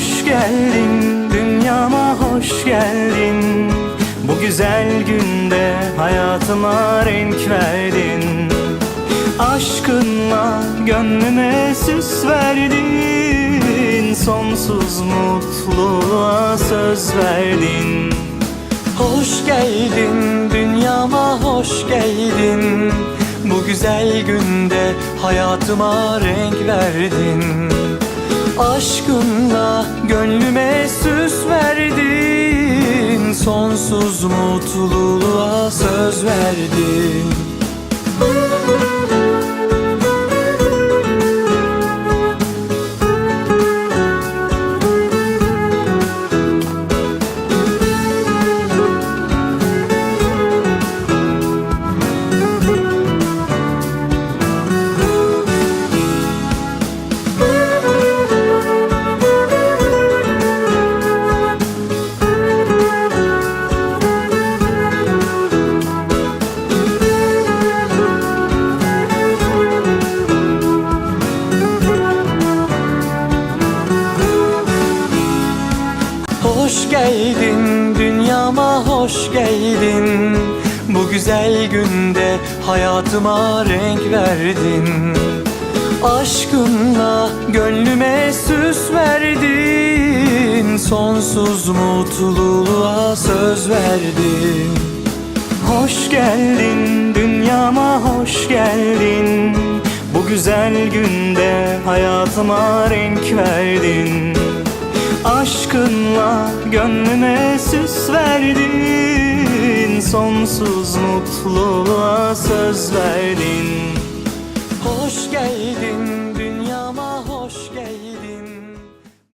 hoş geldin Dünyama hoş geldin. Bu güzel günde hayatıma renk verdin. Aşkınla gönlüme süs verdin. Sonsuz mutluluğa söz verdin. Hoş geldin dünyama hoş geldin. Bu güzel günde hayatıma renk verdin Aşkınla gönlüme süs verdin. Sonsuz mutluluğa söz verdin Hoş geldin dünyama hoş geldin. Bu güzel günde hayatıma renk verdin. Aşkınla gönlüme süs verdin. Sonsuz mutluluğa söz verdin. Hoş geldin dünyama hoş geldin. Bu güzel günde hayatıma renk verdin Aşkınla gönlüme süs verdin. Sonsuz mutluluğa söz verdin. Hoş geldin